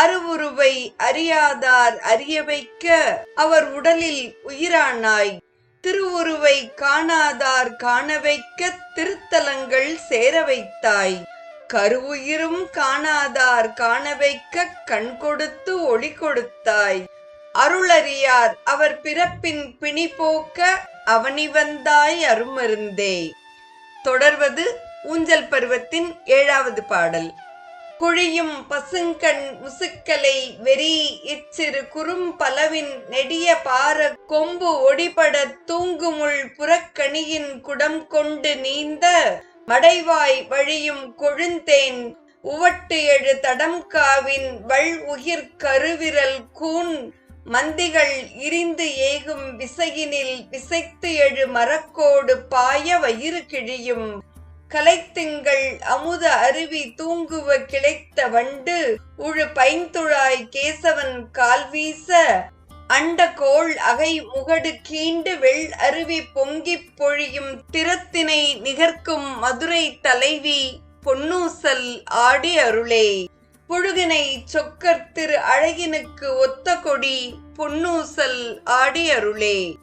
அருவுருவை அறியாதார் அறிய வைக்க அவர் உடலில் உயிரானாய். திருவுருவை காணாதார் காண வைக்க திருத்தலங்கள் சேர வைத்தாய் கருவுயிரும் காணாதார் காண வைக்க கண் கொடுத்து ஒளி கொடுத்தாய். அருளறியார் அவர் பிறப்பின் பிணி போக்க அவனி வந்தாய் அருமருந்தே. தொடர்வது ஊஞ்சல் பருவத்தின் ஏழாவது பாடல். குழியும் பசுங்கண் முசுக்கலை வெறி இச்சிறு குறும் பலவின் நெடிய பார கொம்பு ஒடிபட தூங்குமுள் புறக்கணியின் குடம் கொண்டு நீந்த மடைவாய் வழியும் கொழுந்தேன் உவட்டு எழு தடம்காவின் வள் உயிர் கருவிரல் கூன் மந்திகள் இரிந்து ஏகும் விசையினில் விசைத்து எழு மரக்கோடு பாய வயிறு கிழியும் கலைத்திங்கள் அமுத அருவி தூங்குவ கிளைத்த வண்டு உழு பைந்துழாய் கேசவன் கால் வீச அண்ட கோள் அகை முகடு கீண்டு வெள் அருவி பொங்கிப் பொழியும் திறத்தினை நிகர்க்கும் மதுரை தலைவி பொன்னூசல் ஆடி அருளே. புழுகினை சொக்கர் திரு அழகினுக்கு ஒத்த கொடி பொன்னூசல் ஆடி அருளே.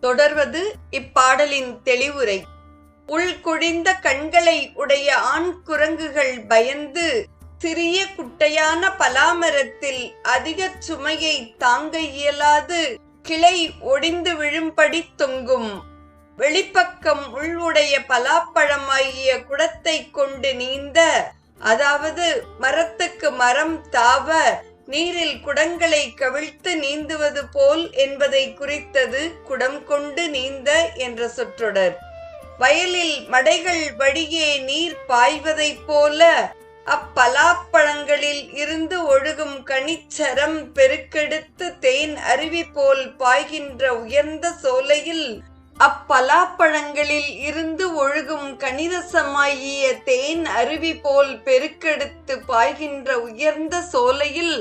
தொடர்வது இப்பாடலின் தெளிவுரை. உள்குழிந்த கண்களை உடைய ஆண் குரங்குகள் பயந்து சிறிய குட்டையான பலாமரத்தில் அதிக சுமையை தாங்க இயலாது. கிளை ஒடிந்து விழும்படி தொங்கும். வெளிப்பக்கம் உள்ளுடைய பலாப்பழமாகிய குடத்தை கொண்டு நீந்த அதாவது மரத்துக்கு மரம் தாவ நீரில் குடங்களை கவிழ்த்து நீந்துவது போல் என்பதை குறித்தது குடம் கொண்டு நீந்த என்ற சொற்றொடர். வயலில் மடைகள் வழியே நீர் பாய்வதைப் போல அப்பலாப்பழங்களில் இருந்து ஒழுகும் கனிச்சரம் பெருக்கெடுத்து தேன் அருவி போல் பாய்கின்ற உயர்ந்த சோலையில் அப்பலாப்பழங்களில் இருந்து ஒழுகும் கணிதசமாகிய தேன் அருவி போல் பெருக்கெடுத்து பாய்கின்ற உயர்ந்த சோலையில்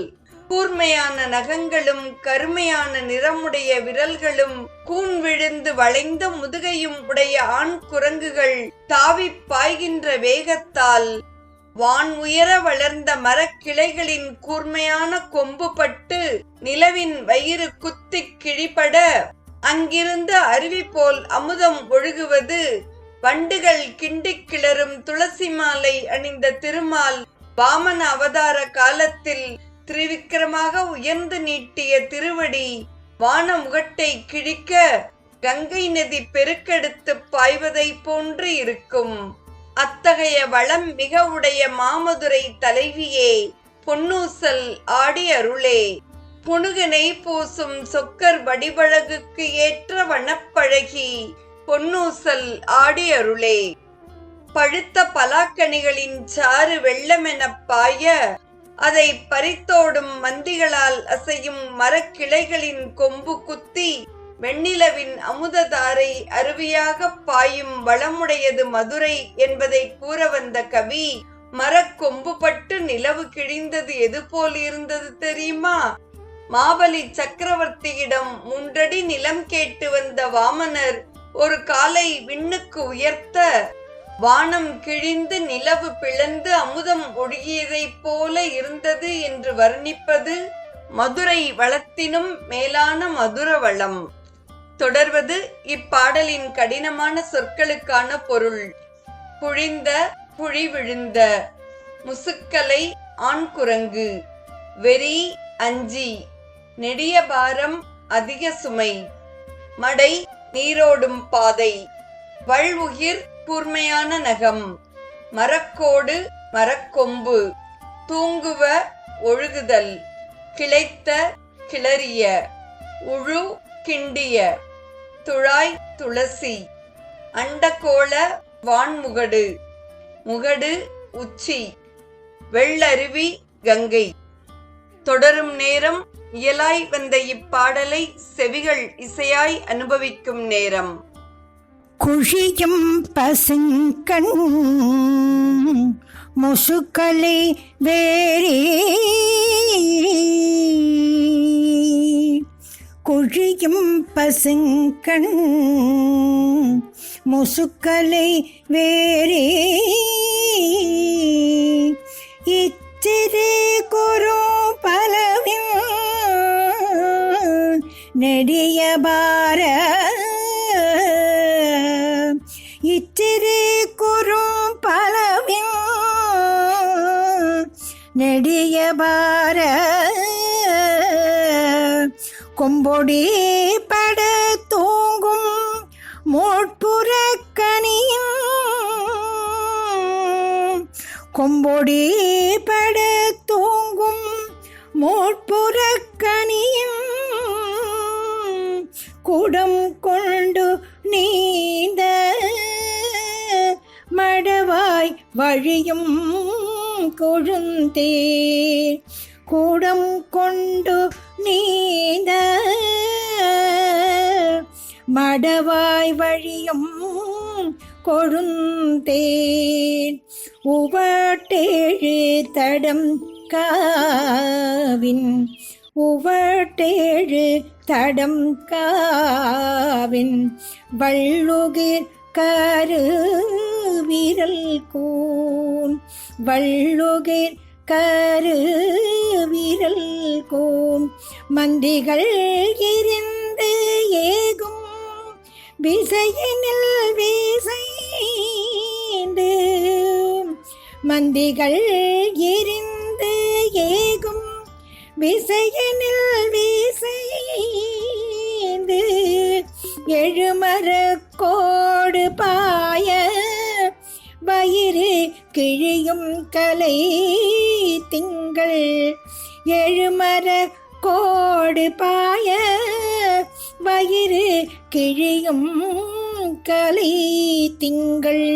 கூர்மையான நகங்களும் கருமையான நிறமுடைய விரல்களும் கூன் விழுந்து வளைந்த முதுகையும் உடைய ஆண் குரங்குகள் தாவிப் பாய்கின்ற வேகத்தால் வான் உயர வளர்ந்த மரக்கிளைகளின் கூர்மையான கொம்பு பட்டு நிலவின் வயிறு குத்தி கிழிபட அங்கிருந்து அருவி போல் அமுதம் ஒழுகுவது வண்டுகள் கிண்டிக் கிளறும் துளசி மாலை அணிந்த திருமால் வாமன அவதார காலத்தில் திரிவிக்கிரமாக உயர்ந்து நீட்டிய திருவடி வான முகட்டை கிழிக்க கங்கை நதி பெருக்கெடுத்து பாய்வதை போன்று இருக்கும். அத்தகைய வளம் மிக உடைய மாமதுரை தலைவியே பொன்னூசல் ஆடி அருளே. புனுகனை பூசும் சொக்கர் வடிவழகுக்கு ஏற்ற வனப்பழகி பொன்னூசல் ஆடி அருளே. பழுத்த பலாக்கனிகளின் சாறு வெள்ளமெனப் பாய அதை பறித்தோடும் மந்திகளால் அசையும் மரக்கிளைகளின் கொம்பு குத்தி வெண்ணிலவின் அமுததாரை அருவியாக பாயும் வளமுடையது மதுரை என்பதை கூற வந்த கவி மரக்கொம்பு பட்டு நிலவு கிழிந்தது எது போல் இருந்தது தெரியுமா? மாபலி சக்கரவர்த்தியிடம் மூன்றடி நிலம் கேட்டு வந்த வாமனர் ஒரு காலை விண்ணுக்கு உயர்த்த வானம் கிழிந்து நிலவு பிளந்து அமுதம் ஒழுகியதைப் போல இருந்தது என்று வர்ணிப்பது மதுரை வளத்தினும் மேலான மதுர வளம். தொடர்வது இப்பாடலின் கடினமான சொற்களுக்கான பொருள். புழிந்த புழி விழுந்த. முசுக்கலை ஆண் குரங்கு. வெறி அஞ்சி. நெடிய பாரம் அதிக சுமை. மடை நீரோடும் பாதை. வள்வுயிர் கூர்மையான நகம். மரக்கோடு மரக்கொம்பு. தூங்குவ ஒழுகுதல். கிளைத்த கிளறிய. உழு கிண்டிய. துழாய் துளசி. அண்டகோள வான்முகடு. முகடு உச்சி. வெள்ளருவி கங்கை. தொடரும் நேரம் இயலாய் வந்த இப்பாடலை செவிகள் இசையாய் அனுபவிக்கும் நேரம். குழியும் பசுங்கண் முசுக்களை வேறே. குழியும் பசுங்கண் முசுக்களை வேறே. கொம்பொடி பட தூங்கும் மோட்புற கனியும் கொம்பொடி பட தூங்கும் மோட்புற கனியும் குடம் கொண்டு நீந்த மடவாய் வழியும் கொழுந்தே கூடம் கொண்டு நீந்த மடவாய் வழியும் கொழுந்தேன். உவட்டேழு தடம் காவின். உவட்டேழு தடம் காவின். வள்ளுகிர் கரு விரல் கூன். வள்ளுகிர் கரு விரல் கூன் மந்திகள் இருந்து ஏகும். விசையினில் வீசைந்து. மந்திகள் எரிந்து ஏகும். விசையினில் வீசைந்து. எழுமர கோடு பாய கிழியும் கலை திங்கள் எழுமர கோடு பாய வயிறு கிழியும் கலை திங்கள்.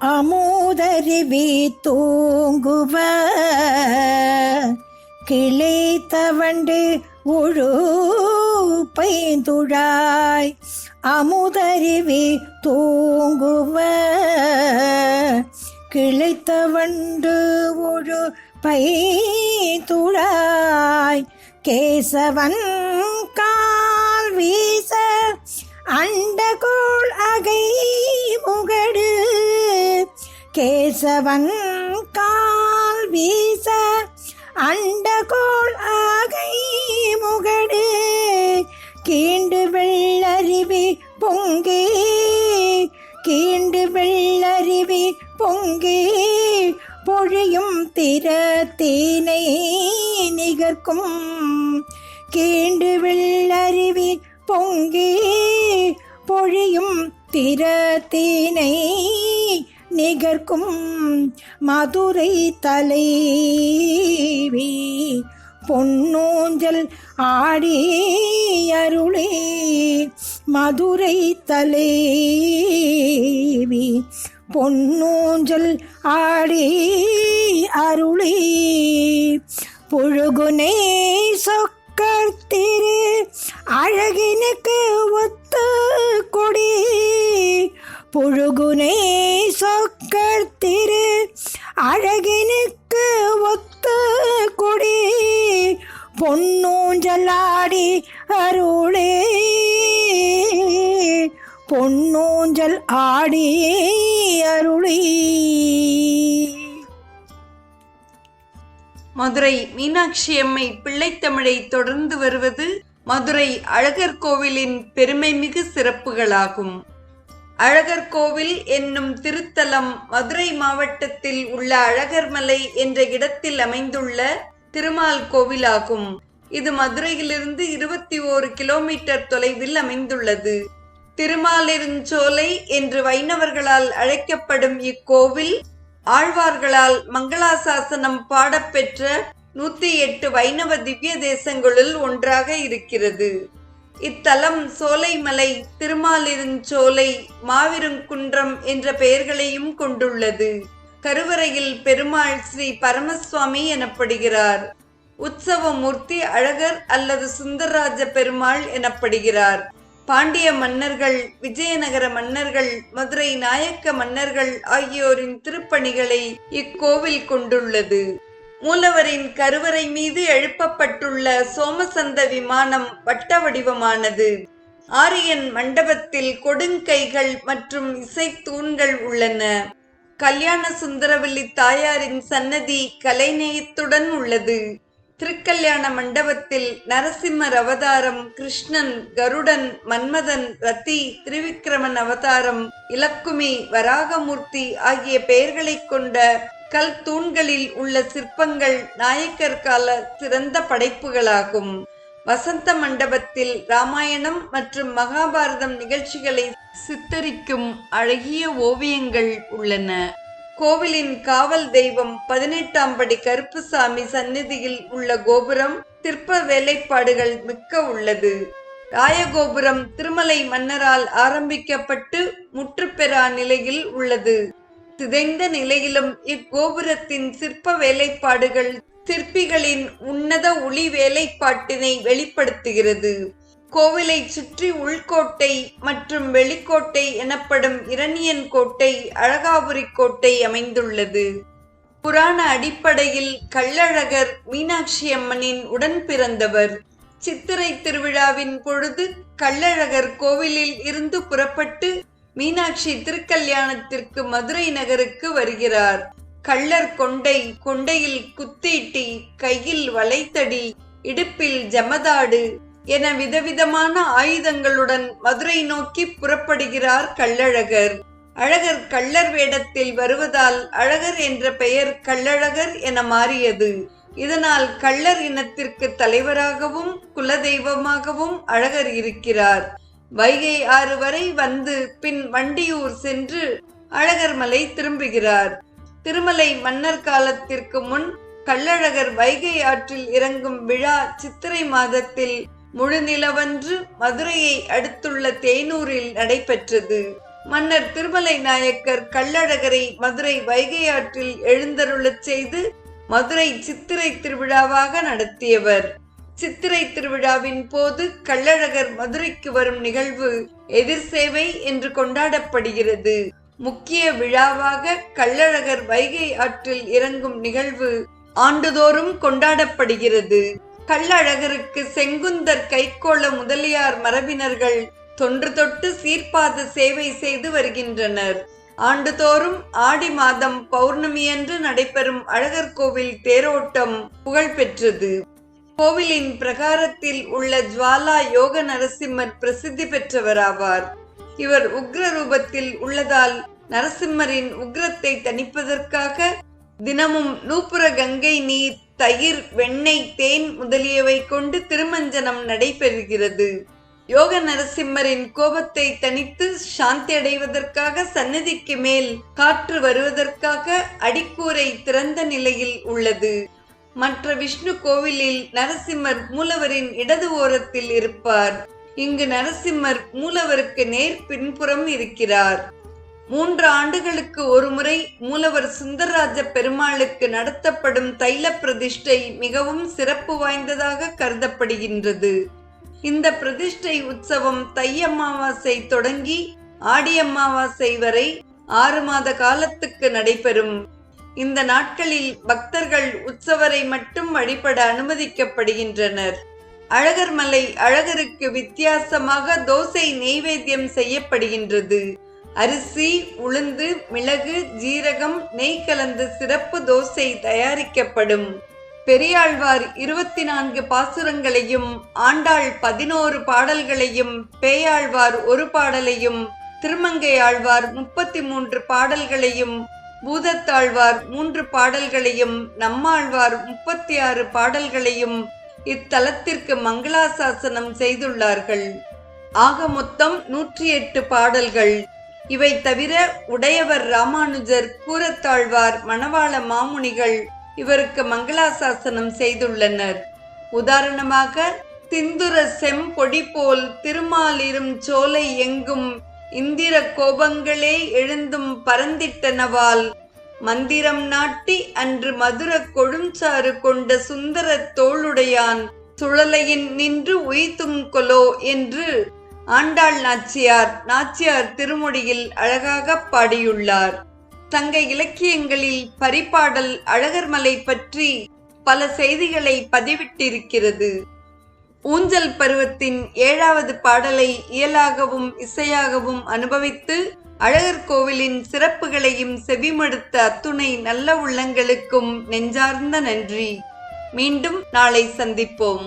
அமுதருவி தூங்குவ கிளை தவண்டு உழு பைந்துழாய் அமுதருவி தூங்குவ. கிளைத்தவண்டு உழு பைந்துழாய் கேசவன் கால் வீச. அண்டகோள் அகை முகடு கேசவன் கால் வீச. அண்டகோள் பொழியும் திறத்தீனை நிகர்க்கும். கீண்டு வெள்ளருவி பொங்கி பொழியும் திறத்தீனை நிகர்க்கும். மதுரை தலைவி பொன்னூஞ்சல் ஆடி அருளே. மதுரை தலைவி பொன்னூஞ்சல் ஆடி அருளி. புழுகுனை சொக்கர்த்திரு அழகினுக்கு ஒத்து கொடி. புழுகுனை சொக்கர்த்திரு அழகினுக்கு ஒத்து கொடி. பொன்னூஞ்சலாடி அருளே. பொன் பொன்னூஞ்சல் ஆடி அருளி. மதுரை மீனாட்சி அம்மை பிள்ளைத்தமிழை தொடர்ந்து வருவது மதுரை அழகர் கோவிலின் பெருமைமிகு சிறப்புகளாகும். அழகர் கோவில் என்னும் திருத்தலம் மதுரை மாவட்டத்தில் உள்ள அழகர்மலை என்ற இடத்தில் அமைந்துள்ள திருமால் கோவிலாகும். இது மதுரையிலிருந்து இருபத்தி ஓரு கிலோமீட்டர் தொலைவில் அமைந்துள்ளது. திருமாலிருஞ்சோலை என்று வைணவர்களால் அழைக்கப்படும் இக்கோவில் ஆழ்வார்களால் மங்களாசாசனம் பாடப்பெற்ற நூத்தி எட்டு வைணவ திவ்ய தேசங்களுள் ஒன்றாக இருக்கிறது. இத்தலம் சோலைமலை திருமாலிருஞ்சோலை மாவிருங்குன்றம் என்ற பெயர்களையும் கொண்டுள்ளது. கருவறையில் பெருமாள் ஸ்ரீ பரமசுவாமி எனப்படுகிறார். உற்சவமூர்த்தி அழகர் அல்லது சுந்தரராஜ பெருமாள் எனப்படுகிறார். பாண்டிய மன்னர்கள் விஜயநகர மன்னர்கள் மதுரை நாயக்க மன்னர்கள் ஆகியோரின் திருப்பணிகளை இக்கோவில் கொண்டுள்ளது. மூலவரின் கருவறை மீது எழுப்பப்பட்டுள்ள சோமசந்த விமானம் வட்ட வடிவமானது ஆரியன் மண்டபத்தில் கொடுங்கைகள் மற்றும் இசைத்தூண்கள் உள்ளன. கல்யாண சுந்தரவல்லி தாயாரின் சன்னதி கலைநேயத்துடன் உள்ளது. திருக்கல்யாண மண்டபத்தில் நரசிம்மர் அவதாரம் கிருஷ்ணன் கருடன் மன்மதன் ரத்தி திருவிக்கிரமன் அவதாரம் இலக்குமி வராகமூர்த்தி ஆகிய பெயர்களைக் கொண்ட கல் தூண்களில் உள்ள சிற்பங்கள் நாயக்கர் கால சிறந்த படைப்புகளாகும். வசந்த மண்டபத்தில் ராமாயணம் மற்றும் மகாபாரதம் நிகழ்ச்சிகளை சித்தரிக்கும் அழகிய ஓவியங்கள் உள்ளன. கோவிலின் காவல் தெய்வம் பதினெட்டாம் படி கருப்புசாமி சந்நிதியில் உள்ள கோபுரம் சிற்ப வேலைப்பாடுகள் மிக்க உள்ளது. ராயகோபுரம் திருமலை மன்னரால் ஆரம்பிக்கப்பட்டு முற்றுப்பெறா நிலையில் உள்ளது. சிதைந்த நிலையிலும் இக்கோபுரத்தின் சிற்ப வேலைப்பாடுகள் சிற்பிகளின் உன்னத ஒளி வேலைப்பாட்டினை வெளிப்படுத்துகிறது. கோவிலை சுற்றி உள்கோட்டை மற்றும் வெளிக்கோட்டை எனப்படும் இரணியன் கோட்டை அழகாபுரி கோட்டை அமைந்துள்ளது. புராண அடிப்படையில் கள்ளழகர் மீனாட்சி அம்மனின் உடன் பிறந்தவர். சித்திரை திருவிழாவின் பொழுது கள்ளழகர் கோவிலில் இருந்து புறப்பட்டு மீனாட்சி திருக்கல்யாணத்திற்கு மதுரை நகருக்கு வருகிறார். கள்ளர் கொண்டை கொண்டையில் குத்தீட்டி கையில் வளைத்தடி இடுப்பில் ஜமதாடு என விதவிதமான ஆயுதங்களுடன் மதுரை நோக்கி புறப்படுகிறார் கள்ளழகர். அழகர் கள்ளர் வேடத்தில் வருவதால் அழகர் என்ற பெயர் கள்ளழகர் என மாறியது. இதனால் கள்ளர் இனத்திற்கு தலைவராகவும் குலதெய்வமாகவும் அழகர் இருக்கிறார். வைகை ஆறு வரை வந்து பின் வண்டியூர் சென்று அழகர் மலை திரும்புகிறார். திருமலை மன்னர் காலத்திற்கு முன் கள்ளழகர் வைகை ஆற்றில் இறங்கும் விழா சித்திரை மாதத்தில் முழுநிலவன்று மதுரையை அடுத்துள்ள தேனூரில் நடைபெற்றது. மன்னர் திருமலை நாயக்கர் கள்ளழகரை மதுரை வைகை ஆற்றில் எழுந்தருளச் செய்து மதுரை சித்திரை திருவிழாவாக நடத்தியவர். சித்திரை திருவிழாவின் போது கள்ளழகர் மதுரைக்கு வரும் நிகழ்வு எதிர் சேவை என்று கொண்டாடப்படுகிறது. முக்கிய விழாவாக கள்ளழகர் வைகை ஆற்றில் இறங்கும் நிகழ்வு ஆண்டுதோறும் கொண்டாடப்படுகிறது. கள்ளழகருக்கு செங்குந்தர் கைக்கோள முதலியார் மரபினர்கள் தொன்று தொட்டு சீர்பாத சேவை செய்து வருகின்றனர். ஆண்டுதோறும் ஆடி மாதம் பௌர்ணமியன்று நடைபெறும் அழகர் கோவில் தேரோட்டம் புகழ்பெற்றது கோவிலின் பிரகாரத்தில் உள்ள ஜுவாலா யோக நரசிம்மர் பிரசித்தி பெற்றவராவார். இவர் உக்ர ரூபத்தில் உள்ளதால் நரசிம்மரின் உக்ரத்தை தணிப்பதற்காக தினமும் நூப்புர கங்கை நீர் தயிர் வெண்ணெய் தேன் முதலியவை கொண்டு திருமஞ்சனம் நடைபெறுகிறது. யோக நரசிம்மரின் கோபத்தை தணித்து சாந்தி அடைவதற்காக சன்னதிக்கு மேல் காற்று வருவதற்காக அடிக்கூரை திறந்த நிலையில் உள்ளது. மற்ற விஷ்ணு கோவிலில் நரசிம்மர் மூலவரின் இடது ஓரத்தில் இருப்பார். இங்கு நரசிம்மர் மூலவருக்கு நேர் பின்புறம் இருக்கிறார். மூன்று ஆண்டுகளுக்கு ஒருமுறை மூலவர் சுந்தரராஜ பெருமாளுக்கு நடத்தப்படும் தைல பிரதிஷ்டை மிகவும் சிறப்பு வாய்ந்ததாக கருதப்படுகின்றது. இந்த பிரதிஷ்டை உற்சவம் தை அமாவாசை தொடங்கி ஆடி அமாவாசை வரை ஆறு மாத காலத்துக்கு நடைபெறும். இந்த நாட்களில் பக்தர்கள் உற்சவரை மட்டும் வழிபட அனுமதிக்கப்படுகின்றனர். அழகர்மலை அழகருக்கு வித்தியாசமாக தோசை நெய்வேத்தியம் செய்யப்படுகின்றது. அரிசி உளுந்து மிளகு ஜீரகம் நெய் கலந்து சிறப்பு தோசை தயாரிக்கப்படும். பெரியாழ்வார் இருபத்தி நான்கு பாசுரங்களையும் ஆண்டாள் பதினோரு பாடல்களையும் பேயாழ்வார் ஒரு பாடலையும் திருமங்கை ஆழ்வார் முப்பத்தி மூன்று பாடல்களையும் பூதத்தாழ்வார் மூன்று பாடல்களையும் நம்மாழ்வார் முப்பத்தி ஆறு பாடல்களையும் இத்தலத்திற்கு மங்களாசாசனம் செய்துள்ளார்கள். ஆக மொத்தம் நூற்றி எட்டு பாடல்கள். இவை தவிர உடையவர் ராமானுஜர் கூரத்தாழ்வார் மணவாள மாமுனிகள் இவருக்கு மங்களாசாசனம் செய்துள்ளனர். உதாரணமாக திந்துர செம்பொடி போல் திருமாலிரும் சோலை எங்கும் இந்திர கோபங்களே எழுந்தும் பரந்திட்டனவால் மந்திரம் நாட்டி அன்று மதுர கொழுஞ்சாறு கொண்ட சுந்தர தோளுடையான் சுழலையின் நின்று உய்த்தும் கொலோ என்று ஆண்டாள் நாச்சியார் நாச்சியார் திருமொழியில் அழகாக பாடியுள்ளார். சங்க இலக்கியங்களில் பரிபாடல் அழகர்மலை பற்றி பல செய்திகளை பதிவிட்டிருக்கிறது. ஊஞ்சல் பருவத்தின் ஏழாவது பாடலை இயலாகவும் இசையாகவும் அனுபவித்து அழகர் கோவிலின் சிறப்புகளையும் செவிமடுத்த அத்துணை நல்ல உள்ளங்களுக்கும் நெஞ்சார்ந்த நன்றி. மீண்டும் நாளை சந்திப்போம்.